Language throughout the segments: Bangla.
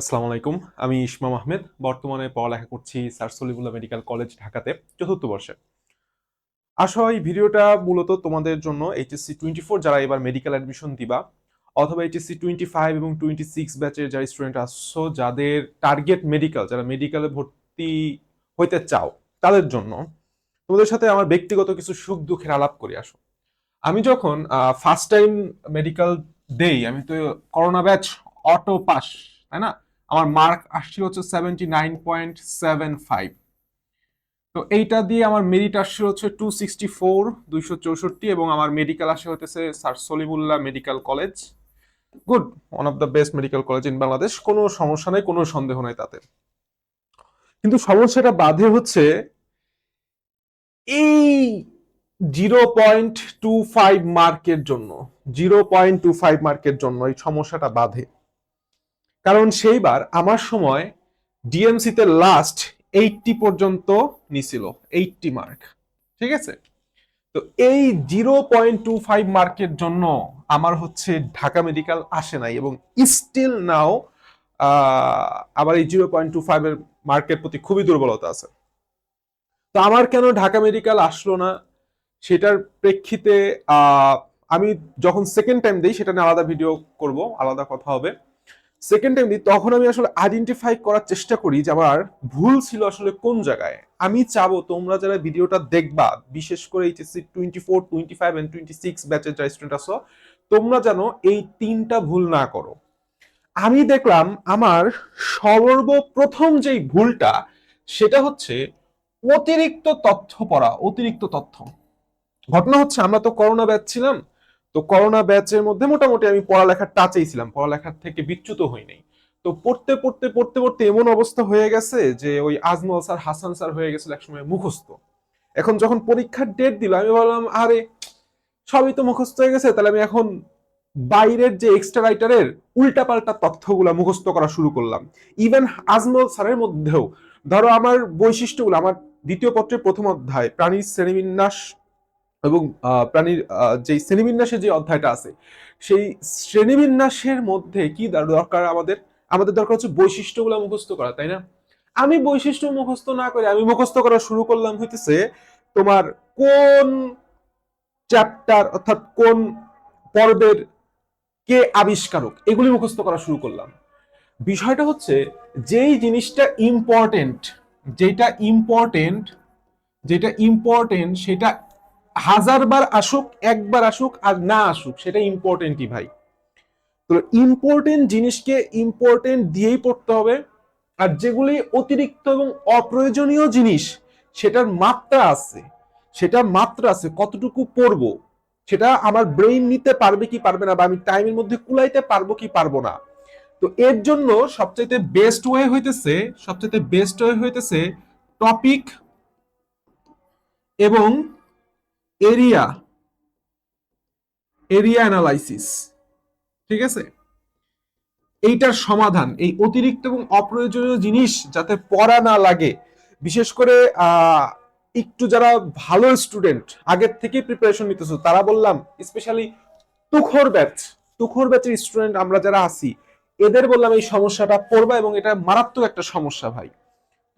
আসসালামু আলাইকুম। আমি ইসমাম আহমেদ। বর্তমানে পড়ালেখা করছি স্যার সলিমুল্লাহ মেডিকেল কলেজ ঢাকাতে চতুর্থ বর্ষে। আসো, এই ভিডিওটা মূলত তোমাদের জন্য এইচএসসি টোয়েন্টি ফোর যারা এবার মেডিকেল অ্যাডমিশন দিবা অথবা এইচএসসি টোয়েন্টি ফাইভ এবং টোয়েন্টি সিক্স ব্যাচের যারা স্টুডেন্ট আসছো, যাদের টার্গেট মেডিকেল যারা মেডিকেলে ভর্তি হইতে চাও, তাদের জন্য তোমাদের সাথে আমার ব্যক্তিগত কিছু সুখ দুঃখের আলাপ করি আসো। আমি যখন ফার্স্ট টাইম মেডিকেল দেই, আমি তো করোনা ব্যাচ অটো পাস তাই না? আমার মার্ক আসছে হচ্ছে seventy nine point seven five তো এইটা দিয়ে আমার মেরিট আসছে হচ্ছে টু সিক্সটি ফোর দুইশো চৌষট্টি এবং আমার মেডিকেল আসে হতেছে sir Salimullah medical college good one of the best medical college in Bangladesh কোনো সমস্যা নেই, কোনো সন্দেহ নাই তাতে। কিন্তু সমস্যাটা বাধে হচ্ছে এই জিরো পয়েন্ট টু ফাইভ মার্কের জন্য জিরো পয়েন্ট টু ফাইভ মার্কের জন্য এই সমস্যাটা বাধে। কারণ সেইবার আমার সময় ডিএমসিতে লাস্ট এইটটি পর্যন্ত নিছিল এইটটি মার্ক ঠিক আছে? তো এই জিরো পয়েন্ট টু ফাইভ মার্কের জন্য আমার হচ্ছে ঢাকা মেডিকেল আসে নাই এবং স্টিল নাও আবার এই জিরো পয়েন্ট টু ফাইভ এর মার্কের প্রতি খুবই দুর্বলতা আছে। তো আমার কেন ঢাকা মেডিকেল আসলো না? সেটার প্রেক্ষিতে আমি যখন সেকেন্ড টাইম দিই, সেটা নিয়ে আলাদা ভিডিও করব, আলাদা কথা হবে। সেকেন্ড টাইম দিই তখন আমি আসলে আইডেন্টিফাই করার চেষ্টা করি যে আমার ভুল ছিল আসলে কোন জায়গায়, আমি চাবো তোমরা যারা ভিডিওটা দেখবা, বিশেষ করে HSC twenty four twenty five and twenty six ব্যাচের যারা স্টুডেন্ট আসো তোমরা যেন এই তিনটা ভুল না করো। আমি দেখলাম আমার সর্বপ্রথম যেই ভুলটা, সেটা হচ্ছে অতিরিক্ত তথ্য পড়া, অতিরিক্ত তথ্য। ঘটনা হচ্ছে আমরা তো করোনা ব্যাচ ছিলাম তো করোনা ব্যাচের মধ্যে মোটামুটি আমি পড়ালেখার টাচেই ছিলাম, পড়ালেখার থেকে বিচ্যুত হই নাই। তো পড়তে পড়তে পড়তে পড়তে এমন অবস্থা হয়ে গেছে যে ওই আজমল স্যার, হাসান স্যার হয়ে গেছিল একসময় মুখস্থ। এখন যখন পরীক্ষার ডেট দিল আমি ভাবলাম, আরে, সবই তো মুখস্থ হয়ে গেছে, তাহলে আমি এখন বাইরের যে এক্সট্রা রাইটারের উল্টাপাল্টা তথ্যগুলা মুখস্থ করা শুরু করলাম। ইভেন আজমল স্যারের মধ্যেও, ধরো আমার বৈশিষ্ট্যগুলো, আমার দ্বিতীয় পত্রের প্রথম অধ্যায়, প্রাণীর শ্রেণীবিন্যাস এবং প্রাণীর যে শ্রেণীবিন্যাসের যে অধ্যায়টা আছে, সেই শ্রেণীবিন্যাসের মধ্যে কি দরকার আমাদের? আমাদের দরকার হচ্ছে বৈশিষ্ট্যগুলো মুখস্থ করা, তাই না? আমি বৈশিষ্ট্য মুখস্থ না করে আমি মুখস্থ করা শুরু করলাম হইতেছে তোমার কোন চ্যাপ্টার অর্থাৎ কোন পর্বের কে আবিষ্কারক, এগুলি মুখস্থ করা শুরু করলাম। বিষয়টা হচ্ছে যেই জিনিসটা ইম্পর্টেন্ট যেটা ইম্পর্টেন্ট যেটা ইম্পর্টেন্ট সেটা হাজারবার আসুক, একবার আসুক আর না আসুক, সেটা ইম্পর্টেন্টই ভাই। তো ইম্পর্টেন্ট জিনিসকে ইম্পর্টেন্ট দিয়েই পড়তে হবে, আর যেগুলি অতিরিক্ত এবং অপ্রয়োজনীয় জিনিস, সেটার মাত্রা আছে। সেটার মাত্রা আছে, কতটুকু পড়ব, সেটা আমার ব্রেইন নিতে পারবে কি পারবে না, বা আমি টাইমের মধ্যে কুলাইতে পারব কি পারব না। তো এর জন্য সবচাইতে বেস্ট ওয়ে হইতেছে, সবচাইতে বেস্ট ওয়ে হইতেছে টপিক এবং এরিয়া এরিয়া অ্যানালাইসিস ঠিক আছে? এইটার সমাধান, এই অতিরিক্ত এবং অপ্রয়োজনীয় জিনিস যাতে পড়া না লাগে। বিশেষ করে একটু যারা ভালো স্টুডেন্ট আগের থেকে প্রিপারেশন নিতেছো, তারা বললাম স্পেশালি তুখর ব্যাচ তুখর ব্যাচের স্টুডেন্ট আমরা যারা আছি, এদের বললাম এই সমস্যাটা পড়বা এবং এটা মারাত্মক একটা সমস্যা ভাই।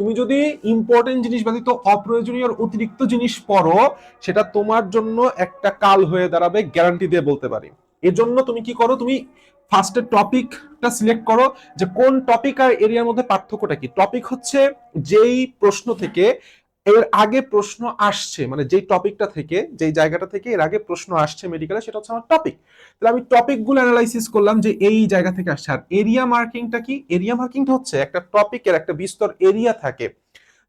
তুমি যদি ইম্পর্টেন্ট জিনিস ব্যতীত অপ্রয়োজনীয় অতিরিক্ত জিনিস পড়ো, সেটা তোমার জন্য একটা কাল হয়ে দাঁড়াবে গ্যারান্টি দিয়ে বলতে পারি। এজন্য তুমি কি করো, তুমি ফার্স্টে টপিকটা সিলেক্ট করো যে কোন টপিক আর এরিয়ার মধ্যে পার্থক্যটা কি। টপিক হচ্ছে যেই প্রশ্ন থেকে এর আগে প্রশ্ন আসছে মানে যেই টপিকটা থেকে, যেই জায়গাটা থেকে এর আগে প্রশ্ন আসছে মেডিকেলে সেটা হচ্ছে আমার টপিক তাহলে আমি টপিকগুলো অ্যানালাইসিস করলাম যে এই জায়গা থেকে আসছে। আর এরিয়া মার্কিংটা কি? এরিয়া মার্কিংটা হচ্ছে একটা টপিকের একটা বিস্তর এরিয়া থাকে।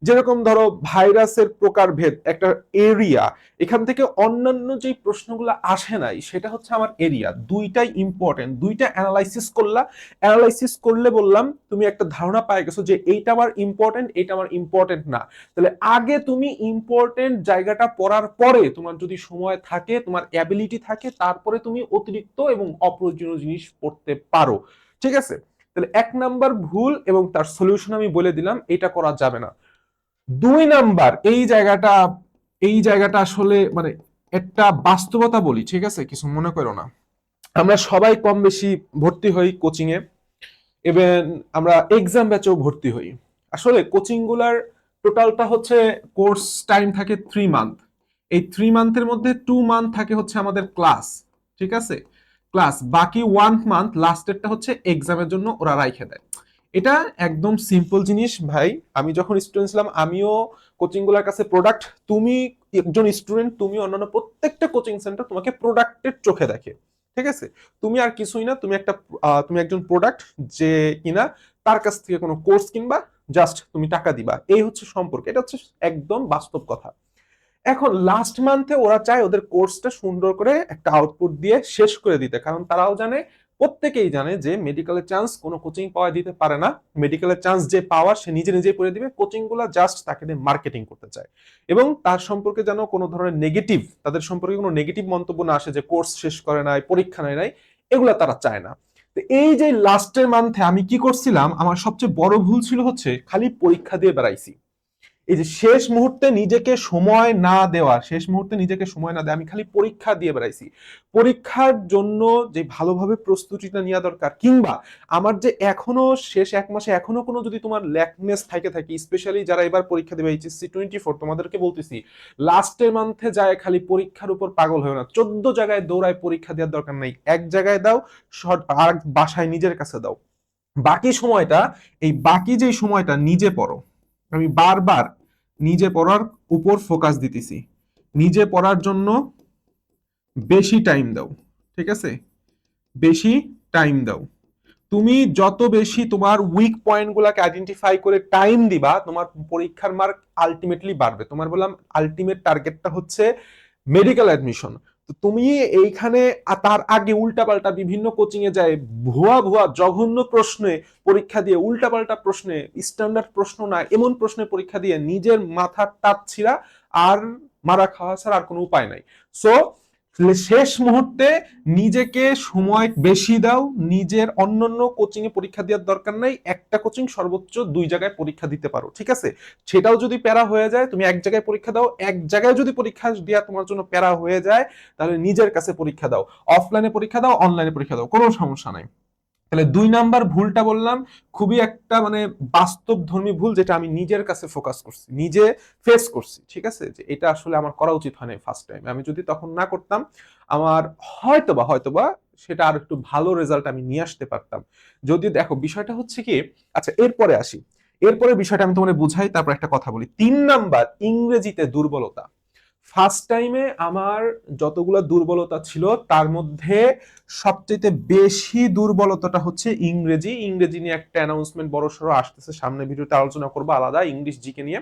যেরকম ধরো ভাইরাসের প্রকারভেদ, একটা এরিয়া এখান থেকে অন্যান্য যে প্রশ্নগুলো আসে নাই, সেটা হচ্ছে আমার এরিয়া দুইটাই ইম্পর্টেন্ট দুইটা অ্যানালাইসিস করলা। অ্যানালাইসিস করলে বললাম, তুমি একটা ধারণা পাই গেছো যে এইটা আমার ইম্পর্টেন্ট এইটা আমার ইম্পর্টেন্ট না। তাহলে আগে তুমি ইম্পর্টেন্ট জায়গাটা পড়ার পরে তোমার যদি সময় থাকে, তোমার অ্যাবিলিটি থাকে, তারপরে তুমি অতিরিক্ত এবং অপ্রয়োজনীয় জিনিস পড়তে পারো। ঠিক আছে? তাহলে এক নাম্বার ভুল এবং তার সলিউশন আমি বলে দিলাম, এটা করা যাবে না। দুই নাম্বার, এই জায়গাটা এই জায়গাটা আসলে মানে একটা বাস্তবতা বলি, ঠিক আছে? কিছু মনে করো না। আমরা সবাই কম বেশি ভর্তি হই কোচিং এ। ইভেন আমরা এক্সাম ব্যাচেও ভর্তি হই। আসলে কোচিংগুলার টোটালটা হচ্ছে কোর্স টাইম থাকে থ্রি মান্থ এই থ্রি মান্থের মধ্যে টু মান্থ থাকে হচ্ছে আমাদের ক্লাস ঠিক আছে? ক্লাস বাকি ওয়ান মান্থ লাস্টেরটা হচ্ছে এক্সামের জন্য ওরা রাইখে দেয়। এটা একদম সিম্পল জিনিস, ভাই। আমি যখন স্টুডেন্ট ছিলাম, আমিও কোচিংগুলোর কাছে প্রোডাক্ট তুমি একজন স্টুডেন্ট তুমি অন্যান্য প্রত্যেকটা কোচিং সেন্টার তোমাকে প্রোডাক্টের চোখে দেখে, ঠিক আছে? তুমি আর কিছুই না, তুমি একটা তুমি একজন প্রোডাক্ট যে কিনা তার কাছ থেকে কোনো কোর্স কিনবা জাস্ট তুমি টাকা দিবা। এই হচ্ছে সম্পর্ক, এটা হচ্ছে একদম বাস্তব কথা। এখন লাস্ট মান্থে ওরা চায় ওদের কোর্সটা সুন্দর করে একটা আউটপুট দিয়ে শেষ করে দিতে, কারণ তারাও জানে প্রত্যেকেই জানে যে মেডিকেলের চান্স কোনো কোচিং পাওয়া দিতে পারে না। মেডিকেলের চান্স যে পাওয়ার সে নিজে নিজেই করে দিবে। কোচিংগুলা জাস্ট তাকে দিয়ে মার্কেটিং করতে চায়। এবং তার সম্পর্কে যেন কোনো ধরনের নেগেটিভ তাদের সম্পর্কে কোনো নেগেটিভ মন্তব্য না আসে যে কোর্স শেষ করে নাই, পরীক্ষা নেয় নাই, এগুলা তারা চায় না। তো এই যে লাস্টের মান্থে আমি কি করছিলাম, আমার সবচেয়ে বড় ভুল ছিল হচ্ছে খালি পরীক্ষা দিয়ে বেড়াইছি। এই যে শেষ মুহূর্তে নিজেকে সময় না দেওয়া, শেষ মুহূর্তে নিজেকে সময় না দেওয়া, আমি খালি পরীক্ষা দিয়ে বেড়াইছি। পরীক্ষার জন্য যে ভালোভাবে প্রস্তুতিটা নেওয়া দরকার, কিংবা আমার যে এখনও শেষ এক মাসে এখনও কোনো যদি তোমার ল্যাকনেস থাকে থাকে স্পেশালি যারা এবার পরীক্ষা দেবে এইচএসসি টোয়েন্টি ফোর তোমাদেরকে বলতেছি লাস্টের মান্থে যায় খালি পরীক্ষার উপর পাগল হয় না। চোদ্দ জায়গায় দৌড়ায় পরীক্ষা দেওয়ার দরকার নাই। এক জায়গায় দাও আর বাসায় নিজের কাছে দাও। বাকি সময়টা, এই বাকি যে সময়টা, নিজে পড়ো। আমি বারবার নিজে পড়ার উপর ফোকাস দিতেছি। নিজে পড়ার জন্য বেশি টাইম দাও, ঠিক আছে? বেশি টাইম দাও। তুমি যত বেশি তোমার উইক পয়েন্টগুলোকে আইডেন্টিফাই করে টাইম দিবা, তোমার পরীক্ষার মার্ক আলটিমেটলি বাড়বে। তোমার বললাম আলটিমেট টার্গেটটা হচ্ছে মেডিকেল অ্যাডমিশন তুমি এইখানে তার আগে উল্টাপাল্টা বিভিন্ন কোচিংয়ে যায়, ভুয়া ভুয়া, জঘন্য প্রশ্নে পরীক্ষা দিয়ে, উল্টাপাল্টা প্রশ্নে স্ট্যান্ডার্ড প্রশ্ন না, এমন প্রশ্নে পরীক্ষা দিয়ে নিজের মাথার টাপ ছিঁড়া আর মারা খাওয়া ছাড়া আর কোনো উপায় নাই। সো শেষ মুহূর্তে নিজেকে সময় বেশি দাও, নিজের অন্যান্য কোচিং এ পরীক্ষা দেওয়ার দরকার নাই, একটা কোচিং সর্বোচ্চ দুই জায়গায় পরীক্ষা দিতে পারো, ঠিক আছে? সেটাও যদি প্যারা হয়ে যায়, তুমি এক জায়গায় পরীক্ষা দাও, এক জায়গায় যদি পরীক্ষা দেওয়া তোমার জন্য প্যারা হয়ে যায়, তাহলে নিজের কাছে পরীক্ষা দাও। অফলাইনে পরীক্ষা দাও অনলাইনে পরীক্ষা দাও, কোনো সমস্যা নাই। তাহলে দুই নাম্বার ভুলটা বললাম, খুবই একটা মানে বাস্তব ধর্মী ভুল যেটা আমি নিজের কাছে ফোকাস করছি, নিজে ফেস করছি, ঠিক আছে? যে এটা আসলে আমার করা উচিত হয় না ফার্স্ট টাইম আমি যদি তখন না করতাম, আমার হয়তোবা হয়তোবা সেটা আর একটু ভালো রেজাল্ট আমি নিয়ে আসতে পারতাম। যদি দেখো, বিষয়টা হচ্ছে কি আচ্ছা এরপরে আসি। এরপরে বিষয়টা আমি তোমাদের বুঝাই, তারপর একটা কথা বলি। তিন নাম্বার, ইংরেজিতে দুর্বলতা। ফার্স্ট টাইমে আমার যতগুলো দুর্বলতা ছিল, তার মধ্যে সবচেয়ে বেশি দুর্বলতাটা হচ্ছে ইংরেজি। ইংরেজি নিয়ে একটা অ্যানাউন্সমেন্ট বড় সড়ো আসতেছে, সামনে ভিডিওতে আলোচনা করব আলাদা ইংলিশ জিকে নিয়ে।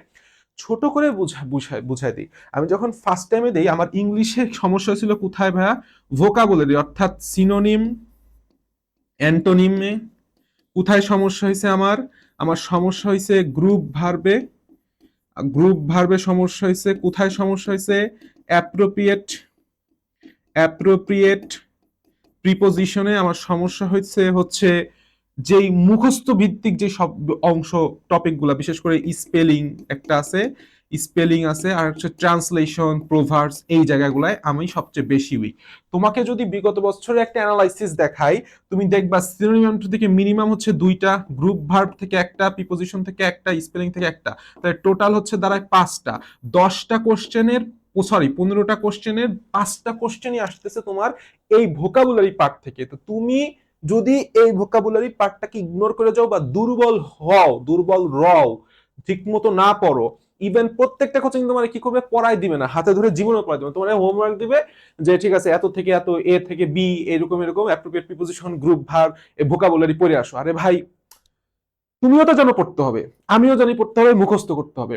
ছোট করে বুঝা বুঝাই বুঝাই দিই। আমি যখন ফার্স্ট টাইমে দিই, আমার ইংলিশে সমস্যা ছিল কোথায় ভাইয়া? ভোকাবুলারি অর্থাৎ সিনোনিম অ্যান্টোনিমে কোথায় সমস্যা হয়েছে আমার? আমার সমস্যা হয়েছে গ্রুপ ভার্বে গ্রুপ ভার্বে সমস্যা হয়েছে কোথায় সমস্যা হয়েছে অ্যাপ্রোপ্রিয়েট অ্যাপ্রোপ্রিয়েট প্রিপোজিশনে আমার সমস্যা হয়েছে হচ্ছে যেই মুখস্থ ভিত্তিক যে সব অংশ টপিকগুলো বিশেষ করে স্পেলিং একটা আছে স্পেলিং আছে আর হচ্ছে ট্রান্সলেশন প্রোভার্স এই জায়গাগুলায় আমি সবচেয়ে বেশি উইক তোমাকে যদি বিগত বছরে একটা অ্যানালাইসিস দেখাই, তুমি দেখবা সিনোনিমাম থেকে মিনিমাম হচ্ছে দুইটা গ্রুপ ভার্ব থেকে একটা প্রিপোজিশন থেকে একটা স্পেলিং থেকে একটা। তাহলে টোটাল হচ্ছে দাঁড়ায় পাঁচটা। দশটা কোশ্চেনের সরি পনেরোটা কোশ্চেনের পাঁচটা কোশ্চেনই আসতেছে তোমার এই ভোকাবুলারি পার্ট থেকে। তো তুমি যদি এই ভোকাবুলারি পার্টটাকে ইগনোর করে যাও বা দুর্বল হও, দুর্বল রও ঠিক মতো না পড়ো ইভেন প্রত্যেকটা কোচিং তোমার কি করবে? পড়াই দিবে না, হাতে ধরে জীবনে পড়াই দিবে তোমার হোমওয়ার্ক দিবে যে, ঠিক আছে, এত থেকে এত, এ থেকে বি, এরকম এরকম অ্যাপ্রোপ্রিয়েট প্রিপোজিশন গ্রুপ ভার এ ভোকাবুলারি পড়ে আসো। আরে ভাই, তুমিও তো জানো পড়তে হবে, আমিও জানি পড়তে হবে, মুখস্থ করতে হবে।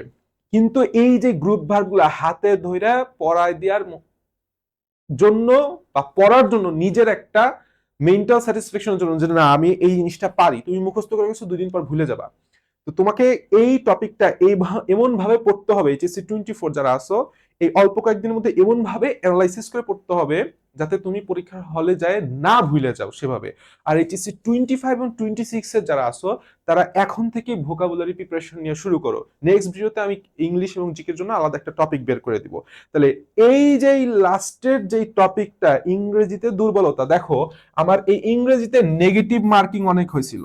কিন্তু এই যে গ্রুপ ভার্বগুলো হাতে ধরে পড়ায় দেওয়ার জন্য বা পড়ার জন্য নিজের একটা মেন্টাল স্যাটিসফ্যাকশনের জন্য যে, না, আমি এই জিনিসটা পারি, তুমি মুখস্থ করে গেছো, দুদিন পর ভুলে যাবা। তো তোমাকে এই টপিকটা এই এমন ভাবে পড়তে হবে এইচএসসি টোয়েন্টি ফোর যারা আসো এই অল্প কয়েকদিনের মধ্যে এমন ভাবে অ্যানালাইসিস করে পড়তে হবে যাতে তুমি পরীক্ষার হলে যায় না ভুলে যাও সেভাবে। আর এইচএসসি টোয়েন্টি ফাইভ এবং টোয়েন্টি সিক্স এর যারা আসো তারা এখন থেকে ভোকাবুলারি প্রিপারেশন নিয়ে শুরু করো। নেক্সট ভিডিওতে আমি ইংলিশ এবং জিকের জন্য আলাদা একটা টপিক বের করে দিব। তাহলে এই যে লাস্টের যে টপিকটা ইংরেজিতে দুর্বলতা, দেখো, আমার এই ইংরেজিতে নেগেটিভ মার্কিং অনেক হয়েছিল।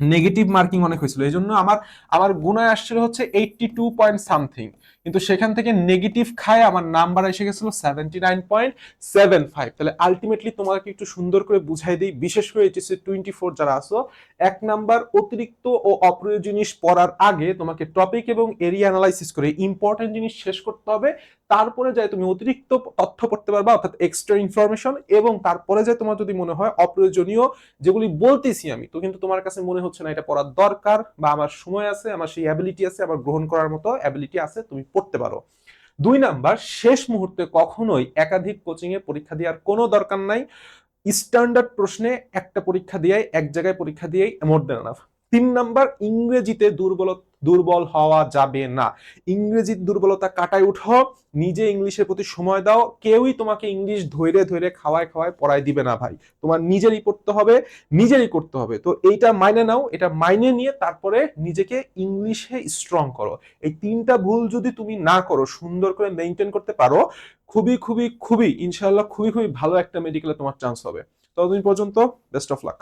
নেগেটিভ মার্কিং অনেক হয়েছিল। এই জন্য আমার আমার গুণায় আসছিল হচ্ছে এইটটি টু পয়েন্ট সামথিং কিন্তু সেখান থেকে নেগেটিভ খায়, আমার নাম্বার এসে গেছিল seventy nine point seven five তাহলে আলটিমেটলি তোমাকে একটু সুন্দর করে বুঝাই দিই, বিশেষ করে এইচএসসি টোয়েন্টি ফোর যারা আসো এক নাম্বার অতিরিক্ত ও অপ্রিয় জিনিস পড়ার আগে তোমাকে টপিক এবং এরিয়া অ্যানালাইসিস করে ইম্পর্টেন্ট জিনিস শেষ করতে হবে। তারপরে যায় তুমি অতিরিক্ত তথ্য পড়তে পারবা, অর্থাৎ এক্সট্রা ইনফরমেশন এবং তারপরে যায় তোমার যদি মনে হয় অপ্রয়োজনীয় যেগুলি বলতেছি আমি, তো কিন্তু তোমার কাছে মনে হচ্ছে না এটা পড়ার দরকার বা আমার সময় আছে, আমার সেই অ্যাবিলিটি আছে, আমার গ্রহণ করার মতো অ্যাবিলিটি আছে, তুমি পড়তে পারো। দুই নাম্বার, শেষ মুহূর্তে কখনোই একাধিক কোচিং এ পরীক্ষা দেওয়ার কোনো দরকার নাই। স্ট্যান্ডার্ড প্রশ্নে একটা পরীক্ষা দিয়ে এক জায়গায় পরীক্ষা দিয়েই মোর দেন তিন নাম্বার, ইংরেজিতে দুর্বল দুর্বল হওয়া যাবে না। ইংরেজির দুর্বলতা কাটায় উঠো, নিজে ইংলিশের প্রতি সময় দাও, কেউই তোমাকে ইংলিশ ধৈরে ধৈরে খাওয়ায় খাওয়ায় পড়ায় দিবে না ভাই। তোমার নিজেরই পড়তে হবে, নিজেরই করতে হবে। তো এইটা মাইনে নাও, এটা মাইনে নিয়ে তারপরে নিজেকে ইংলিশে স্ট্রং করো। এই তিনটা ভুল যদি তুমি না করো, সুন্দর করে মেনটেন করতে পারো, খুবই খুবই খুবই ইনশাল্লাহ খুবই খুবই ভালো একটা মেডিকেলে তোমার চান্স হবে। ততদিন পর্যন্ত বেস্ট অফ লাক